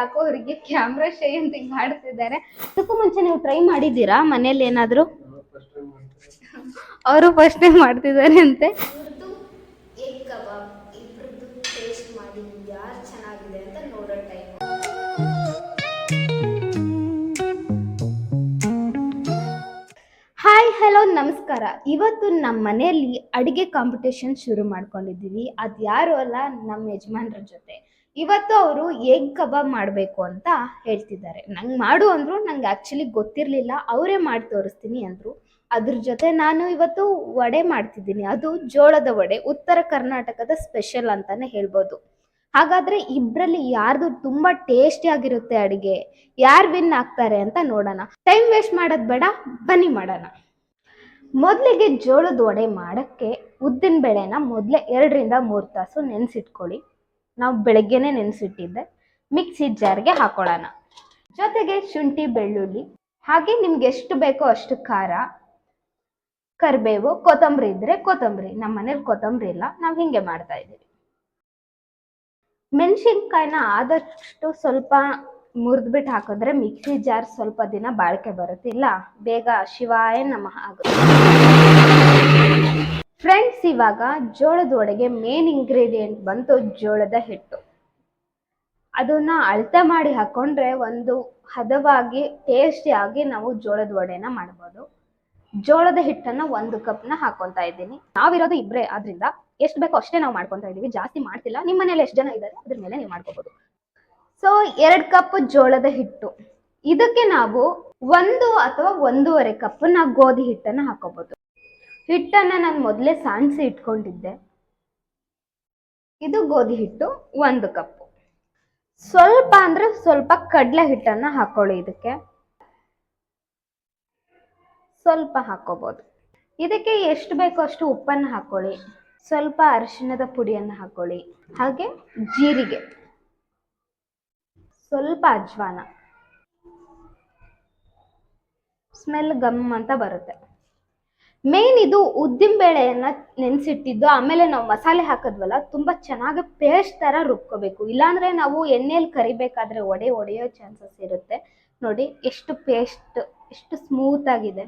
ಯಾಕೋ ಅವರಿಗೆ ಕ್ಯಾಮ್ರಾ ಶೈ ಅಂತ ಮಾಡ್ತಿದ್ದಾರೆ ಅದಕ್ಕೂ ಮುಂಚೆ ನೀವು ಟ್ರೈ ಮಾಡಿದ್ದೀರಾ? ಮನೇಲಿ ಏನಾದ್ರು? ಅವರು ಫಸ್ಟ್ ಟೈಮ್ ಮಾಡ್ತಿದ್ದಾರೆ ಅಂತೆ ಎಗ್ ಕಬಾಬ್? ಇಬ್ರದ್ದು ಟೇಸ್ಟ್ ಮಾಡಿ ಯಾರು ಚೆನ್ನಾಗಿದೆ ಅಂತ ನೋಡೋ ಟೈಮ್ ಹಾಯ್ ಹಲೋ ನಮಸ್ಕಾರ. ಇವತ್ತು ನಮ್ಮ ಮನೆಯಲ್ಲಿ ಅಡುಗೆ ಕಾಂಪಿಟೇಷನ್ ಶುರು ಮಾಡ್ಕೊಂಡಿದ್ದೀವಿ. ಅದು ಯಾರು ಅಲ್ಲ? ನಮ್ಮ ಯಜಮಾನ್ರ ಜೊತೆ. ಇವತ್ತು ಅವರು ಎಗ್ ಕಬಾಬ್ ಮಾಡಬೇಕು ಅಂತ ಹೇಳ್ತಿದ್ದಾರೆ. ನಂಗೆ ಮಾಡು ಅಂದರು ನಂಗೆ ಆ್ಯಕ್ಚುಲಿ ಗೊತ್ತಿರಲಿಲ್ಲ. ಅವರೇ ಮಾಡಿ ತೋರಿಸ್ತೀನಿ ಅಂದರು. ಅದ್ರ ಜೊತೆ ನಾನು ಇವತ್ತು ವಡೆ ಮಾಡ್ತಿದ್ದೀನಿ. ಅದು ಜೋಳದ ವಡೆ, ಉತ್ತರ ಕರ್ನಾಟಕದ ಸ್ಪೆಷಲ್ ಅಂತಾನೆ ಹೇಳ್ಬೋದು. ಹಾಗಾದ್ರೆ ಇಬ್ರಲ್ಲಿ ಯಾರ್ದು ತುಂಬಾ ಟೇಸ್ಟಿ ಆಗಿರುತ್ತೆ ಅಡಿಗೆ? ಯಾರು ವಿನ್ ಆಗ್ತಾರೆ ಅಂತ ನೋಡೋಣ. ಟೈಮ್ ವೇಸ್ಟ್ ಮಾಡೋದು ಬೇಡ, ಬನ್ನಿ ಮಾಡೋಣ. ಮೊದಲಿಗೆ ಜೋಳದ ವಡೆ ಮಾಡೋಕ್ಕೆ ಉದ್ದಿನ ಬೇಳೆನ ಮೊದಲೇ ಎರಡರಿಂದ ಮೂರು ತಾಸು ನೆನೆಸಿಟ್ಕೊಳ್ಳಿ. ನಾವು ಬೆಳಗ್ಗೆನೆ ನೆನೆಸಿಟ್ಟಿದ್ದೆ. ಮಿಕ್ಸಿ ಜಾರ್ಗೆ ಹಾಕೊಳ್ಳೋಣ. ಜೊತೆಗೆ ಶುಂಠಿ, ಬೆಳ್ಳುಳ್ಳಿ, ಹಾಗೆ ನಿಮ್ಗೆ ಎಷ್ಟು ಬೇಕೋ ಅಷ್ಟು ಖಾರ, ಕರಿಬೇವು, ಕೊತ್ತಂಬರಿ ಇದ್ರೆ ಕೊತ್ತಂಬರಿ. ನಮ್ಮ ಮನೇಲಿ ಕೊತ್ತಂಬರಿ ಇಲ್ಲ, ನಾವು ಹಿಂಗೆ ಮಾಡ್ತಾ ಇದ್ದೀವಿ. ಮೆಣಸಿನ್ಕಾಯಿನ ಆದಷ್ಟು ಸ್ವಲ್ಪ ಮುರಿದ್ಬಿಟ್ಟು ಹಾಕಿದ್ರೆ ಮಿಕ್ಸಿ ಜಾರ್ ಸ್ವಲ್ಪ ದಿನ ಬಾಳಿಕೆ ಬರುತ್ತಿಲ್ಲ. ಬೇಗ ಶಿವಾಯ ನಮಃ ಆಗುತ್ತೆ. ಫ್ರೆಂಡ್ಸ್, ಇವಾಗ ಜೋಳದ ಒಡೆಗೆ ಮೇನ್ ಇಂಗ್ರೀಡಿಯೆಂಟ್ ಬಂತು ಜೋಳದ ಹಿಟ್ಟು. ಅದನ್ನ ಅಳತೆ ಮಾಡಿ ಹಾಕೊಂಡ್ರೆ ಒಂದು ಹದವಾಗಿ ಟೇಸ್ಟಿ ಆಗಿ ನಾವು ಜೋಳದ ವಡೆನ ಮಾಡ್ಬೋದು. ಜೋಳದ ಹಿಟ್ಟನ್ನ ಒಂದು ಕಪ್ನ ಹಾಕೊಂತ ಇದ್ದೀನಿ. ನಾವಿರೋದು ಇಬ್ರೇ, ಆದ್ರಿಂದ ಎಷ್ಟು ಬೇಕೋ ಅಷ್ಟೇ ನಾವು ಮಾಡ್ಕೊತಾ ಇದೀವಿ ಜಾಸ್ತಿ ಮಾಡ್ತಿಲ್ಲ. ನಿಮ್ಮ ಮನೇಲಿ ಎಷ್ಟು ಜನ ಇದ್ದಾರೆ ಅದ್ರ ಮೇಲೆ ನೀವು ಮಾಡ್ಕೋಬಹುದು ಸೊ ಎರಡ್ ಕಪ್ ಜೋಳದ ಹಿಟ್ಟು. ಇದಕ್ಕೆ ನಾವು ಒಂದು ಅಥವಾ ಒಂದೂವರೆ ಕಪ್ ನಾವು ಗೋಧಿ ಹಿಟ್ಟನ್ನ ಹಾಕೋಬಹುದು ಹಿಟ್ಟನ್ನ ನಾನು ಮೊದಲೇ ಸಾಣಿಸಿ ಇಟ್ಕೊಂಡಿದ್ದೆ. ಇದು ಗೋಧಿ ಹಿಟ್ಟು ಒಂದು ಕಪ್ ಸ್ವಲ್ಪ ಅಂದ್ರೆ ಸ್ವಲ್ಪ ಕಡಲೆ ಹಿಟ್ಟನ್ನ ಹಾಕೊಳ್ಳಿ ಇದಕ್ಕೆ. ಸ್ವಲ್ಪ ಹಾಕೋಬಹುದು ಇದಕ್ಕೆ ಎಷ್ಟು ಬೇಕೋ ಅಷ್ಟು ಉಪ್ಪನ್ನು ಹಾಕೊಳ್ಳಿ. ಸ್ವಲ್ಪ ಅರಿಶಿಣದ ಪುಡಿಯನ್ನು ಹಾಕೊಳ್ಳಿ. ಹಾಗೆ ಜೀರಿಗೆ. ಸ್ವಲ್ಪ ಅಜ್ವಾನ. ಸ್ಮೆಲ್ ಗಮ್ ಅಂತ ಬರುತ್ತೆ. ಮೇನ್ ಇದು ಉದ್ದಿನ ಬೇಳೆಯನ್ನ ನೆನೆಸಿಟ್ಟಿದ್ದು, ಆಮೇಲೆ ನಾವು ಮಸಾಲೆ ಹಾಕಿದ್ವಲ್ಲ, ತುಂಬಾ ಚೆನ್ನಾಗಿ ಪೇಸ್ಟ್ ತರ ರುಬ್ಕೋಬೇಕು. ಇಲ್ಲಾಂದ್ರೆ ನಾವು ಎಣ್ಣೆಯಲ್ಲಿ ಕರಿಬೇಕಾದ್ರೆ ಒಡೆ ಒಡೆಯೋ ಚಾನ್ಸಸ್ ಇರುತ್ತೆ. ನೋಡಿ, ಎಷ್ಟು ಪೇಸ್ಟ್ ಎಷ್ಟು ಸ್ಮೂತ್ ಆಗಿದೆ.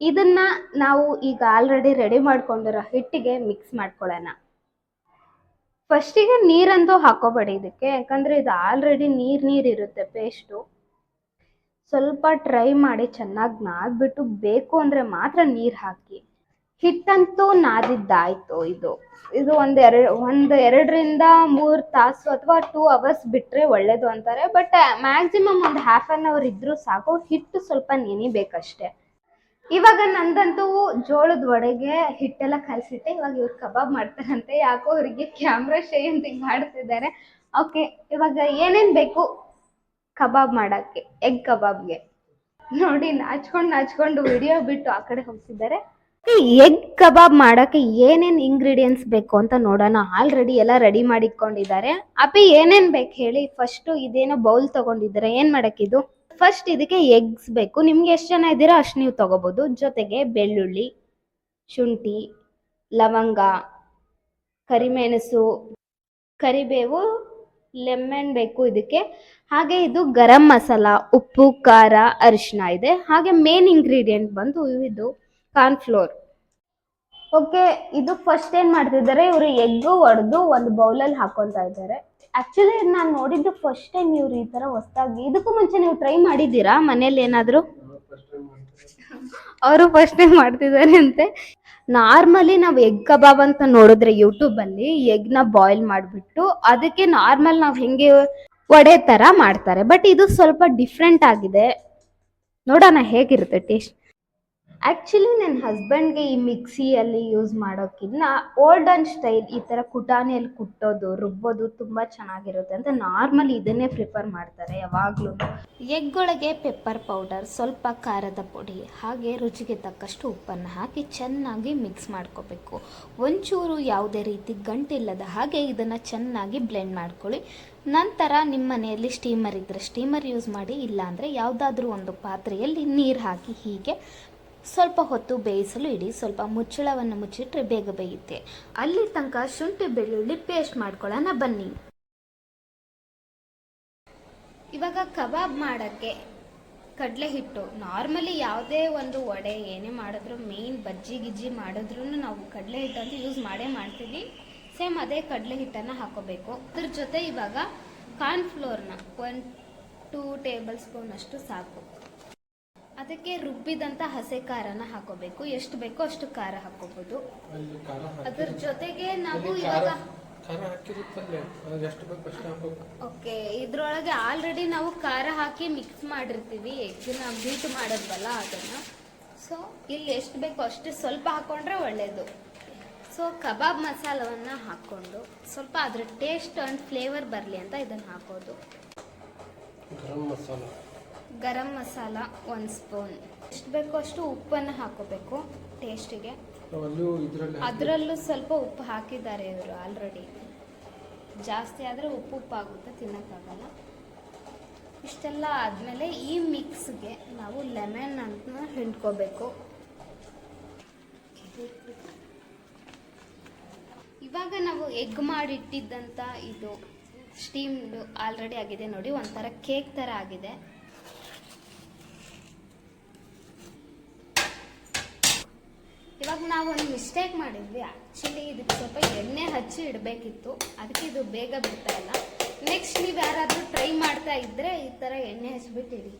ಇದನ್ನ ನಾವು ಈಗ ಆಲ್ರೆಡಿ ರೆಡಿ ಮಾಡ್ಕೊಂಡಿರೋ ಹಿಟ್ಟಿಗೆ ಮಿಕ್ಸ್ ಮಾಡ್ಕೊಳ್ಳೋಣ. ಫಸ್ಟಿಗೆ ನೀರಂತೂ ಹಾಕೋಬೇಡಿ ಇದಕ್ಕೆ, ಯಾಕಂದ್ರೆ ಇದು ಆಲ್ರೆಡಿ ನೀರ್ ನೀರ್ ಇರುತ್ತೆ ಪೇಸ್ಟು ಸ್ವಲ್ಪ ಟ್ರೈ ಮಾಡಿ ಚೆನ್ನಾಗಿ ನಾದ್ಬಿಟ್ಟು ಬೇಕು ಅಂದ್ರೆ ಮಾತ್ರ ನೀರ್ ಹಾಕಿ. ಹಿಟ್ಟಂತೂ ನಾದಿದ್ದಾಯ್ತು ಇದು. ಇದು ಒಂದ್ ಎರಡು ಒಂದು ಎರಡರಿಂದ ಮೂರು ತಾಸು ಅಥವಾ ಟೂ ಅವರ್ಸ್ ಬಿಟ್ಟರೆ ಒಳ್ಳೇದು ಅಂತಾರೆ. ಬಟ್ ಮ್ಯಾಕ್ಸಿಮಮ್ ಒಂದು ಹಾಫ್ ಅನ್ ಅವರ್ ಇದ್ರೂ ಸಾಕು. ಹಿಟ್ಟು ಸ್ವಲ್ಪ ನೆನಿಬೇಕಷ್ಟೇ. ಇವಾಗ ನಂದಂತೂ ಜೋಳದ ಒಡೆಗೆ ಹಿಟ್ಟೆಲ್ಲ ಕಲಸಿಟ್ಟೆ ಇವಾಗ ಇವ್ರು ಕಬಾಬ್ ಮಾಡ್ತಾರಂತೆ. ಯಾಕೋ ಅವರಿಗೆ ಕ್ಯಾಮ್ರಾ ಶೈ ಅಂತ ಹಿಂಗೆ ಮಾಡ್ತಿದ್ದಾರೆ. ಓಕೆ ಇವಾಗ ಏನೇನ್ ಬೇಕು? ಕಬಾಬ್ ಮಾಡಕ್ಕೆ, ಎಗ್ ಕಬಾಬ್ಗೆ. ನೋಡಿ, ನಾಚ್ಕೊಂಡು ನಾಚ್ಕೊಂಡು ವಿಡಿಯೋ ಬಿಟ್ಟು ಆ ಕಡೆ ಹೋಗ್ತಿದ್ದಾರೆ. ಎಗ್ ಕಬಾಬ್ ಮಾಡಕ್ಕೆ ಏನೇನ್ ಇಂಗ್ರೀಡಿಯೆಂಟ್ಸ್ ಬೇಕು ಅಂತ ನೋಡೋಣ. ಆಲ್ರೆಡಿ ಎಲ್ಲ ರೆಡಿ ಮಾಡಿಕೊಂಡಿದ್ದಾರೆ ಅಪ್ಪಿ ಏನೇನ್ ಬೇಕು ಹೇಳಿ? ಫಸ್ಟ್ ಇದೇನೋ ಬೌಲ್ ತಗೊಂಡಿದ್ದಾರೆ? ಏನ್ ಮಾಡಕ್ಕಿದು ಫಸ್ಟ್ ಇದಕ್ಕೆ ಎಗ್ಸ್ ಬೇಕು. ನಿಮ್ಗೆ ಎಷ್ಟು ಜನ ಇದ್ದೀರಾ? ಅಷ್ಟು ನೀವು ತಗೋಬಹುದು ಜೊತೆಗೆ ಬೆಳ್ಳುಳ್ಳಿ, ಶುಂಠಿ, ಲವಂಗ, ಕರಿಮೆಣಸು, ಕರಿಬೇವು ಲೆಮನ್ ಬೇಕು ಇದಕ್ಕೆ. ಹಾಗೆ ಇದು ಗರಂ ಮಸಾಲ ಉಪ್ಪು ಖಾರ ಅರಿಶಿನ ಇದೆ. ಹಾಗೆ ಮೇನ್ ಇಂಗ್ರೀಡಿಯೆಂಟ್ ಬಂದು ಇದು ಕಾರ್ನ್ಫ್ಲೋರ್ ಓಕೆ ಇದು ಫಸ್ಟ್ ಏನ್ ಮಾಡ್ತಿದ್ದಾರೆ ಇವರು ಎಗ್ ಒಡೆದು ಒಂದು ಬೌಲಲ್ಲಿ ಹಾಕೊಂತ ಇದ್ದಾರೆ. ಆಕ್ಚುಲಿ ನಾನು ನೋಡಿದ್ದು ಫಸ್ಟ್ ಟೈಮ್ ಇವ್ರು ಈ ತರ ಹೊಸದಾಗಿ ಇದಕ್ಕೂ ಮುಂಚೆ ನೀವು ಟ್ರೈ ಮಾಡಿದ್ದೀರಾ? ಮನೇಲಿ ಏನಾದ್ರು? ಅವರು ಫಸ್ಟ್ ಟೈಮ್ ಮಾಡ್ತಿದ್ದಾರೆ. ಅಂತೆ ನಾರ್ಮಲಿ ನಾವು ಎಗ್ ಕಬಾಬ್ ಅಂತ ನೋಡಿದ್ರೆ ಯೂಟ್ಯೂಬ್ ಅಲ್ಲಿ ಎಗ್ನ ಬಾಯ್ಲ್ ಮಾಡಿಬಿಟ್ಟು ಅದಕ್ಕೆ ನಾರ್ಮಲ್ ನಾವು ಹೆಂಗೆ ವಡೆ ತರ ಮಾಡ್ತಾರೆ. ಬಟ್ ಇದು ಸ್ವಲ್ಪ ಡಿಫ್ರೆಂಟ್ ಆಗಿದೆ. ನೋಡೋಣ ಹೇಗಿರುತ್ತೆ ಟೇಸ್ಟ್ ಆಕ್ಚುಲಿ ನನ್ನ ಹಸ್ಬೆಂಡ್ಗೆ ಈ ಮಿಕ್ಸಿಯಲ್ಲಿ ಯೂಸ್ ಮಾಡೋಕ್ಕಿಂತ ಓಲ್ಡನ್ ಸ್ಟೈಲ್ ಈ ಥರ ಕುಟಾಣಿಯಲ್ಲಿ ಕುಟ್ಟೋದು, ರುಬ್ಬೋದು ತುಂಬ ಚೆನ್ನಾಗಿರುತ್ತೆ ಅಂತ ನಾರ್ಮಲಿ ಇದನ್ನೇ ಪ್ರಿಫರ್ ಮಾಡ್ತಾರೆ ಯಾವಾಗಲೂ. ಎಗ್ಗೊಳಗೆ ಪೆಪ್ಪರ್ ಪೌಡರ್ ಸ್ವಲ್ಪ ಖಾರದ ಪುಡಿ, ಹಾಗೆ ರುಚಿಗೆ ತಕ್ಕಷ್ಟು ಉಪ್ಪನ್ನು ಹಾಕಿ ಚೆನ್ನಾಗಿ ಮಿಕ್ಸ್ ಮಾಡ್ಕೋಬೇಕು. ಒಂಚೂರು ಯಾವುದೇ ರೀತಿ ಗಂಟಿಲ್ಲದ ಹಾಗೆ ಇದನ್ನು ಚೆನ್ನಾಗಿ ಬ್ಲೆಂಡ್ ಮಾಡ್ಕೊಳ್ಳಿ. ನಂತರ ನಿಮ್ಮ ಮನೆಯಲ್ಲಿ ಸ್ಟೀಮರ್ ಇದ್ದರೆ ಸ್ಟೀಮರ್ ಯೂಸ್ ಮಾಡಿ, ಇಲ್ಲಾಂದರೆ ಯಾವುದಾದ್ರೂ ಒಂದು ಪಾತ್ರೆಯಲ್ಲಿ ನೀರು ಹಾಕಿ ಹೀಗೆ ಸ್ವಲ್ಪ ಹೊತ್ತು ಬೇಯಿಸಲು ಇಡಿ, ಸ್ವಲ್ಪ ಮುಚ್ಚಳವನ್ನು ಮುಚ್ಚಿಟ್ರೆ ಬೇಗ ಬೇಯುತ್ತೆ. ಅಲ್ಲಿ ತನಕ ಶುಂಠಿ, ಬೆಳ್ಳುಳ್ಳಿ ಪೇಸ್ಟ್ ಮಾಡ್ಕೊಳ್ಳೋಣ, ಬನ್ನಿ. ಇವಾಗ ಕಬಾಬ್ ಮಾಡೋಕ್ಕೆ ಕಡಲೆ ಹಿಟ್ಟು. ನಾರ್ಮಲಿ ಯಾವುದೇ ಒಂದು ವಡೆ ಏನೇ ಮಾಡಿದ್ರು ಮೇಯ್ನ್ ಬಜ್ಜಿ ಗಿಜ್ಜಿ ಮಾಡಿದ್ರೂ ನಾವು ಕಡಲೆ ಹಿಟ್ಟನ್ನು ಯೂಸ್ ಮಾಡೇ ಮಾಡ್ತೀವಿ. ಸೇಮ್ ಅದೇ ಕಡಲೆ ಹಿಟ್ಟನ್ನು ಹಾಕೋಬೇಕು. ಅದ್ರ ಜೊತೆ ಇವಾಗ ಕಾರ್ನ್ಫ್ಲೋರ್ನ ಒನ್ ಟೂ ಟೇಬಲ್ ಸ್ಪೂನ್ ಅಷ್ಟು ಸಾಕು. ಅದಕ್ಕೆ ರುಬ್ಬಿದಂಥ ಹಸೆ ಖಾರನ ಹಾಕೋಬೇಕು. ಎಷ್ಟು ಬೇಕೋ ಅಷ್ಟು ಖಾರ ಹಾಕೋಬಹುದು ಅದ್ರ ಜೊತೆಗೆ ನಾವು ಇವಾಗ ಓಕೆ ಇದ್ರೊಳಗೆ ಆಲ್ರೆಡಿ ನಾವು ಖಾರ ಹಾಕಿ ಮಿಕ್ಸ್ ಮಾಡಿರ್ತೀವಿ. ಎಗ್ನ ಬೀಟ್ ಮಾಡೋದ್ವಲ್ಲ ಅದನ್ನು. ಸೊ ಇಲ್ಲಿ ಎಷ್ಟು ಬೇಕೋ ಅಷ್ಟು ಸ್ವಲ್ಪ ಹಾಕೊಂಡ್ರೆ ಒಳ್ಳೆಯದು ಸೊ ಕಬಾಬ್ ಮಸಾಲವನ್ನು ಹಾಕ್ಕೊಂಡು ಸ್ವಲ್ಪ ಅದ್ರ ಟೇಸ್ಟ್ ಆ್ಯಂಡ್ ಫ್ಲೇವರ್ ಬರಲಿ ಅಂತ ಇದನ್ನು ಹಾಕೋದು. ಗರಂ ಮಸಾಲ. ಗರಂ ಮಸಾಲ ಒಂದು ಸ್ಪೂನ್. ಎಷ್ಟು ಬೇಕೋ ಅಷ್ಟು ಉಪ್ಪನ್ನು ಹಾಕೋಬೇಕು ಟೇಸ್ಟಿಗೆ. ಅದರಲ್ಲೂ ಸ್ವಲ್ಪ ಉಪ್ಪು ಹಾಕಿದ್ದಾರೆ ಇವರು ಆಲ್ರೆಡಿ ಜಾಸ್ತಿ ಆದರೆ ಉಪ್ಪು ಉಪ್ಪಾಗುತ್ತೆ ತಿನ್ನೋಕ್ಕಾಗಲ್ಲ. ಇಷ್ಟೆಲ್ಲ ಆದಮೇಲೆ ಈ ಮಿಕ್ಸ್ಗೆ ನಾವು ಲೆಮನ್ ಅಂತ ಹಿಂಡ್ಕೋಬೇಕು. ಇವಾಗ ನಾವು ಎಗ್ ಮಾಡಿಟ್ಟಿದ್ದಂಥ ಇದು ಸ್ಟೀಮ್ಡು ಆಲ್ರೆಡಿ ಆಗಿದೆ ನೋಡಿ ಒಂಥರ ಕೇಕ್ ಥರ ಆಗಿದೆ ಇವಾಗ ನಾವು ಒಂದು ಮಿಸ್ಟೇಕ್ ಮಾಡಿದ್ವಿ. ಆ್ಯಕ್ಚುಲಿ ಇದಕ್ಕೆ ಸ್ವಲ್ಪ ಎಣ್ಣೆ ಹಚ್ಚಿ ಇಡಬೇಕಿತ್ತು. ಅದಕ್ಕೆ ಇದು ಬೇಗ ಬಿಡ್ತಾ ಇಲ್ಲ. ನೆಕ್ಸ್ಟ್ ನೀವು ಯಾರಾದರೂ ಟ್ರೈ ಮಾಡ್ತಾ ಇದ್ರೆ ಈ ಥರ ಎಣ್ಣೆ ಹಚ್ಬಿಟ್ಟು ಇಡಿ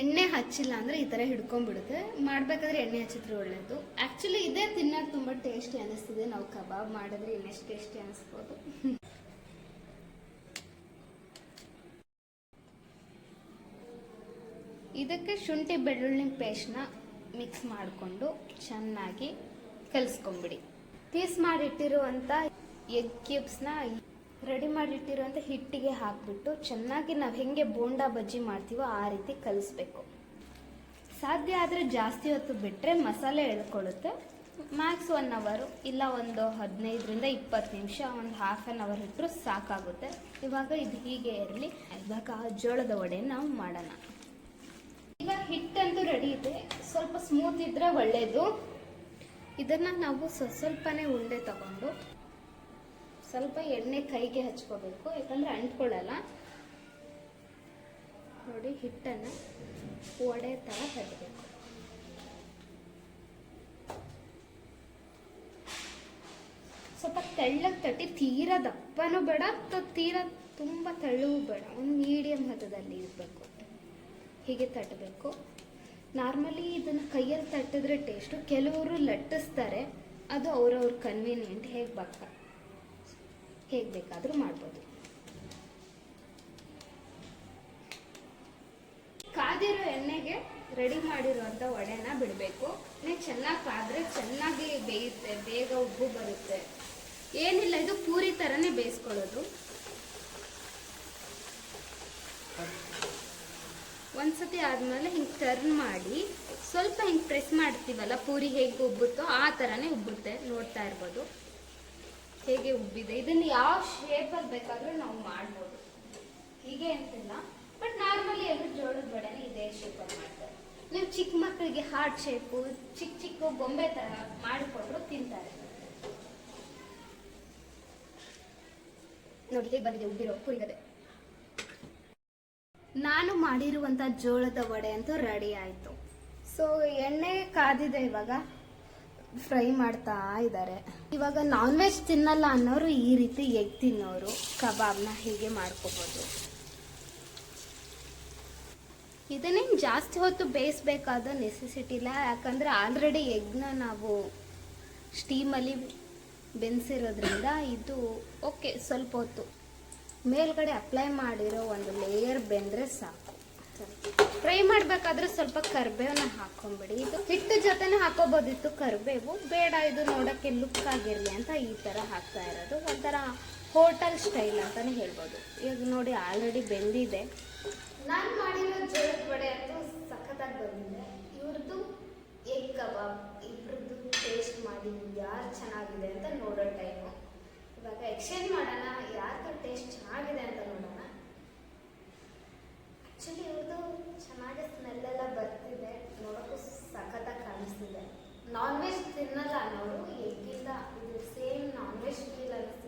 ಎಣ್ಣೆ ಹಚ್ಚಿಲ್ಲ ಅಂದರೆ ಈ ಥರ ಹಿಡ್ಕೊಂಡ್ಬಿಡುತ್ತೆ. ಮಾಡಬೇಕಾದ್ರೆ ಎಣ್ಣೆ ಹಚ್ಚಿದ್ರೆ ಒಳ್ಳೇದು. ಆ್ಯಕ್ಚುಲಿ ಇದೇ ತಿನ್ನೋಕೆ ತುಂಬ ಟೇಸ್ಟಿ ಅನಿಸ್ತಿದೆ. ನಾವು ಕಬಾಬ್ ಮಾಡಿದ್ರೆ ಇನ್ನೆಷ್ಟು ಟೇಸ್ಟಿ ಅನ್ನಿಸ್ಬೋದು ಇದಕ್ಕೆ ಶುಂಠಿ ಬೆಳ್ಳುಳ್ಳಿ ಪೇಸ್ಟ್ನ ಮಿಕ್ಸ್ ಮಾಡಿಕೊಂಡು ಚೆನ್ನಾಗಿ ಕಲಿಸ್ಕೊಂಬಿಡಿ. ಪೀಸ್ ಮಾಡಿಟ್ಟಿರುವಂಥ ಎಗ್ ಕ್ಯೂಬ್ಸ್ನ ರೆಡಿ ಮಾಡಿಟ್ಟಿರುವಂಥ ಹಿಟ್ಟಿಗೆ ಹಾಕಿಬಿಟ್ಟು ಚೆನ್ನಾಗಿ ನಾವು ಹೆಂಗೆ ಬೋಂಡಾ ಬಜ್ಜಿ ಮಾಡ್ತೀವೋ ಆ ರೀತಿ ಕಲಿಸ್ಬೇಕು. ಸಾಧ್ಯ ಆದರೆ ಜಾಸ್ತಿ ಹೊತ್ತು ಬಿಟ್ಟರೆ ಮಸಾಲೆ ಎಳ್ಕೊಳ್ಳುತ್ತೆ. ಮ್ಯಾಕ್ಸ್ ಒನ್ ಅವರು ಇಲ್ಲ ಒಂದು ಹದಿನೈದರಿಂದ ಇಪ್ಪತ್ತು ನಿಮಿಷ, ಒಂದು ಹಾಫ್ ಆನ್ ಅವರ್ ಇಟ್ಟರು ಸಾಕಾಗುತ್ತೆ. ಇವಾಗ ಇದು ಹೀಗೆ ಇರಲಿ. ಇವಾಗ ಜೋಳದ ವಡೆ ನಾವು ಮಾಡೋಣ ಈಗ ಹಿಟ್ಟಂತೂ ರೆಡಿ ಇದೆ ಸ್ಮೂತ್ ಇದ್ರೆ ಒಳ್ಳೆಯದು ಇದನ್ನ ನಾವು ಸ್ವಲ್ಪ ಸ್ವಲ್ಪನೇ ಉಂಡೆ ತಗೊಂಡು ಸ್ವಲ್ಪ ಎಣ್ಣೆ ಕೈಗೆ ಹಚ್ಕೋಬೇಕು, ಯಾಕಂದ್ರೆ ಅಂಟ್ಕೊಳ್ಳಲ್ಲ. ನೋಡಿ, ಹಿಟ್ಟನ್ನು ಒಡೆ ಥರ ತಟ್ಟಬೇಕು ಸ್ವಲ್ಪ ತೆಳ್ಳಗೆ ತಟ್ಟಿ, ತೀರ ದಪ್ಪನೂ ಬೇಡ ತೀರ ತುಂಬ ತೆಳ್ಳಗೂ ಬೇಡ, ಒಂದು ಮೀಡಿಯಂ ಹದದಲ್ಲಿ ಇರಬೇಕು ಹೀಗೆ ತಟ್ಟಬೇಕು ನಾರ್ಮಲಿ ಇದನ್ನು ಕೈಯಲ್ಲಿ ತಟ್ಟಿದ್ರೆ ಟೇಸ್ಟು ಕೆಲವರು ಲಟ್ಟಿಸ್ತಾರೆ. ಅದು ಅವ್ರವ್ರ ಕನ್ವೀನಿಯೆಂಟ್ ಹೇಗೆ ಬಕ್ಕ ಹೇಗೆ ಬೇಕಾದರೂ ಮಾಡ್ಬೋದು. ಕಾದಿರೋ ಎಣ್ಣೆಗೆ ರೆಡಿ ಮಾಡಿರುವಂಥ ವಡೆನ ಬಿಡಬೇಕು. ಎಣ್ಣೆ ಚೆನ್ನಾಗಿ ಕಾದ್ರೆ ಚೆನ್ನಾಗಿ ಬೇಯುತ್ತೆ, ಬೇಗ ಉಬ್ಬು ಬರುತ್ತೆ. ಏನಿಲ್ಲ, ಇದು ಪೂರಿ ಥರನೇ ಬೇಯಿಸ್ಕೊಳ್ಳೋದು. ಒಂದ್ಸತಿ ಆದ್ಮೇಲೆ ಹಿಂಗೆ ಟರ್ನ್ ಮಾಡಿ, ಸ್ವಲ್ಪ ಹಿಂಗೆ ಪ್ರೆಸ್ ಮಾಡ್ತೀವಲ್ಲ, ಪೂರಿ ಹೇಗೆ ಉಬ್ಬುತ್ತೋ ಆ ಥರನೇ ಉಬ್ಬುತ್ತೆ, ನೋಡ್ತಾ ಇರ್ಬೋದು. ಹೇಗೆ ಉಬ್ಬಿದೆ. ಇದನ್ನು ಯಾವ ಶೇಪಲ್ಲಿ ಬೇಕಾದರೂ ನಾವು ಮಾಡ್ಬೋದು. ಹೀಗೆ ಅಂತಿಲ್ಲ. ಬಟ್ ನಾರ್ಮಲಿ ಎಲ್ಲರೂ ಜೋಳದ ಬಡನೆ ಇದೇ ಶೇಪಲ್ಲಿ ಮಾಡ್ತಾರೆ. ನೀವು ಚಿಕ್ಕ ಮಕ್ಕಳಿಗೆ ಹಾರ್ಟ್ ಶೇಪು ಚಿಕ್ಕ ಚಿಕ್ಕ ಬೊಂಬೆ ಥರ ಮಾಡಿಕೊಟ್ರು ತಿಂತಾರೆ. ನೋಡಿ, ಹೇಗೆ ಬಂದಿದೆ ಉಬ್ಬಿರೋ ಪುರಿಗದೆ. ನಾನು ಮಾಡಿರುವಂಥ ಜೋಳದ ವಡೆ ಅಂತೂ ರೆಡಿ ಆಯಿತು. ಸೊ ಎಣ್ಣೆ ಕಾದಿದೆ ಇವಾಗ. ಫ್ರೈ ಮಾಡ್ತಾ ಇದ್ದಾರೆ ಇವಾಗ ನಾನ್ ವೆಜ್ ತಿನ್ನಲ್ಲ ಅನ್ನೋರು ಈ ರೀತಿ ಎಗ್ ತಿನ್ನೋರು, ಕಬಾಬ್ನ ಹೀಗೆ ಮಾಡ್ಕೋಬೋದು. ಇದನ್ನೇನು ಜಾಸ್ತಿ ಹೊತ್ತು ಬೇಯಿಸ್ಬೇಕಾದ ನೆಸೆಸಿಟಿ ಇಲ್ಲ. ಯಾಕಂದರೆ ಆಲ್ರೆಡಿ ಎಗ್ನ ನಾವು ಸ್ಟೀಮಲ್ಲಿ ಬೆನ್ಸಿರೋದ್ರಿಂದ ಇದು ಓಕೆ ಸ್ವಲ್ಪ ಹೊತ್ತು. ಮೇಲ್ಗಡೆ ಅಪ್ಲೈ ಮಾಡಿರೋ ಒಂದು ಲೇಯರ್ ಬೆಂದ್ರೆ ಸಾಕು. ಫ್ರೈ ಮಾಡಬೇಕಾದ್ರೆ ಸ್ವಲ್ಪ ಕರಿಬೇವನ್ನ ಹಾಕೊಂಬಿಡಿ. ಇದು ಹಿಟ್ಟು ಜೊತೆನೆ ಹಾಕೋಬೋದಿತ್ತು ಕರಿಬೇವು. ಬೇಡ, ಇದು ನೋಡೋಕ್ಕೆ ಲುಕ್ ಆಗಿರಲಿ ಅಂತ ಈ ಥರ ಹಾಕ್ತಾ ಇರೋದು. ಒಂಥರ ಹೋಟೆಲ್ ಸ್ಟೈಲ್ ಅಂತಾನೆ ಹೇಳ್ಬೋದು. ಈಗ ನೋಡಿ ಆಲ್ರೆಡಿ ಬೆಂದಿದೆ. ನಾನು ಮಾಡಿರೋ ಜೋಳದ ವಡೆ ಅಂತೂ ಸಖತ್ತಾಗಿ ಬಂದಿದೆ. ಇವ್ರದ್ದು ಎಗ್ ಕಬಾಬ್ ಇಬ್ರದ್ದು ಟೇಸ್ಟ್ ಮಾಡಿ ಯಾರು ಚೆನ್ನಾಗಿದೆ ಅಂತ ನೋಡೋ ಟೈಮು ಇವಾಗ ಎಕ್ಸ್ಚೇಂಜ್ ಮಾಡೋಣ ಯಾರ್ದು ಟೇಸ್ಟ್ ಚೆನ್ನಾಗಿದೆ ಅಂತ ನೋಡೋಣ. ಆ್ಯಕ್ಚುಲಿ ಇವ್ರದ್ದು ಚೆನ್ನಾಗಿ ಸ್ಮೆಲ್ಲೆಲ್ಲ ಬರ್ತಿದೆ. ನೋಡೋಕ್ಕೂ ಸಖತ್ತಾಗಿ ಕಾಣಿಸ್ತಿದೆ. ನಾನ್ ವೆಜ್ ತಿನ್ನಲ್ಲ ಅನ್ನೋರು ಎಗ್ಗಿಂದ ಇದು ಸೇಮ್ ನಾನ್ ವೆಜ್ ಫೀಲ್ ಅನಿಸ್ತಿದೆ